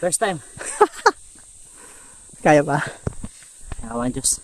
First time. Kaya pa? Awan Diyos.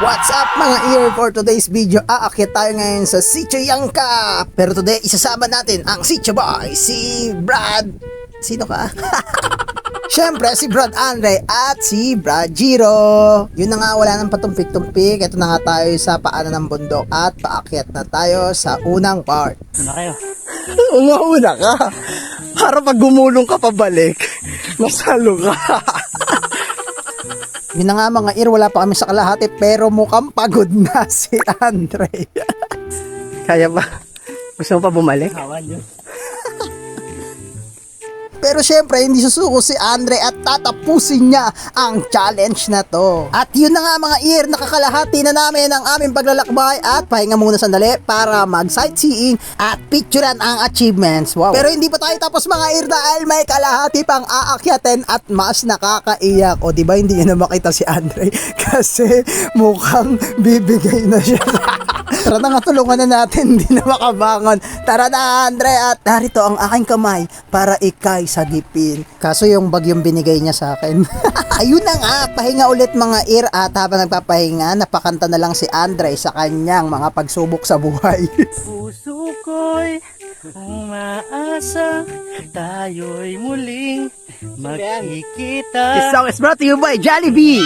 What's up mga ear for today's video? Aakyat tayo ngayon sa Sitio Yangka. Pero today, isasama natin ang Sitio Boy, si Brad. Sino ka? Siyempre, si Brad Andre at si Brad Giro. Yun na nga, wala nang patumpik-tumpik. Ito na nga tayo sa paanan ng bundok at paakyat na tayo sa unang part. Ano kayo? Umauna ka. Para pag gumulong ka pabalik, masalo ka. Yun na nga mga ear, wala pa kami sa kalahati pero mukhang pagod na si Andre. Kaya ba? Gusto mo pa bumalik? Awan Diyos. Pero syempre, hindi susuko si Andre at tatapusin niya ang challenge na to. At yun na nga mga ear, nakakalahati na namin ang aming paglalakbay at pahinga muna sandali para mag-sightseeing at picturean ang achievements. Wow. Pero hindi pa tayo tapos mga ear dahil may kalahati pang aakyatin at mas nakakaiyak. O di ba hindi niya na makita si Andre kasi mukhang bibigay na siya. Tara na nga, tulungan na natin, hindi na makabangon. Tara na, Andre, at narito ang aking kamay para ikay sagipin. Kaso yung bagyong binigay niya sa akin. Ayun na nga, pahinga ulit mga ear at habang nagpapahinga, napakanta na lang si Andre sa kanyang mga pagsubok sa buhay. Puso ko'y umaasa Tayo'y muling magkikita song is brought to you by Jollibee!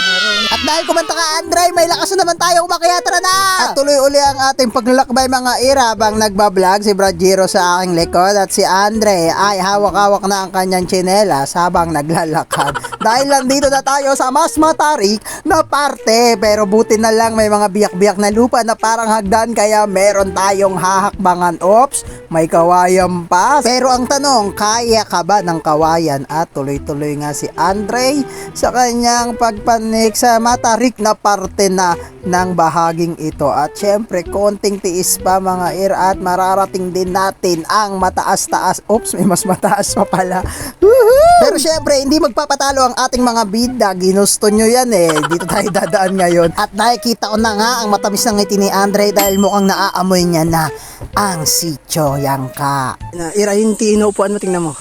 At dahil kumanta ka, Andre, may lakas na naman tayo umakyat Tara na! At tuloy uli ang ating paglalakbay mga ira habang nagbablog si Brad Giro sa aking likod at si Andre ay hawak-hawak na ang kanyang tsinelas habang naglalakad. dahil nandito na tayo sa mas matarik na parte pero buti na lang may mga biyak-biyak na lupa na parang hagdan kaya meron tayong hahakbangan. Ops, may kawayan pa. Pero ang tanong, kaya ka ba ng kawayan? At tuloy-tuloy nga si Andre sa kanyang pagpanik sa matarik na parte na ng bahaging ito. At syempre, konting tiis pa mga ear at mararating din natin ang mataas-taas. Oops, may mas mataas pa pala. Woohoo! Pero syempre, hindi magpapatalo ang ating mga bida. Ginusto nyo yan eh. Dito tayo dadaan ngayon. At nakikita ko na nga ang matamis ng ngiti ni Andre dahil mukhang naaamoy niya na ang sityo Yangka. Na, ira yung mo, tingnan mo.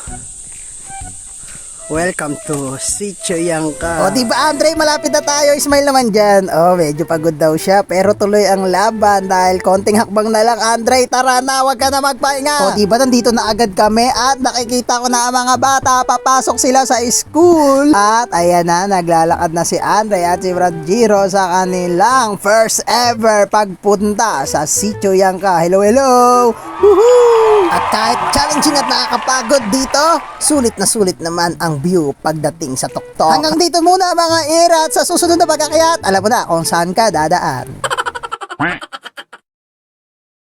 Welcome to Sitio Yangka. O, di ba Andre, malapit na tayo. Smile naman dyan. Oh, medyo pagod daw siya. Pero tuloy ang laban dahil konting hakbang na lang. Andre, tara na. Huwag ka na magpahinga. O, di ba nandito na agad kami at nakikita ko na ang mga bata. Papasok sila sa school. At ayan na, naglalakad na si Andre at si Brad Giro sa kanilang first ever pagpunta sa Sitio Yangka. Hello, hello! Woohoo! At kahit challenging at nakakapagod dito, sulit na sulit naman ang view pagdating sa tuktok. Hanggang dito muna mga ira at sa susunod na pagkakayat, alam mo na kung saan ka dadaan.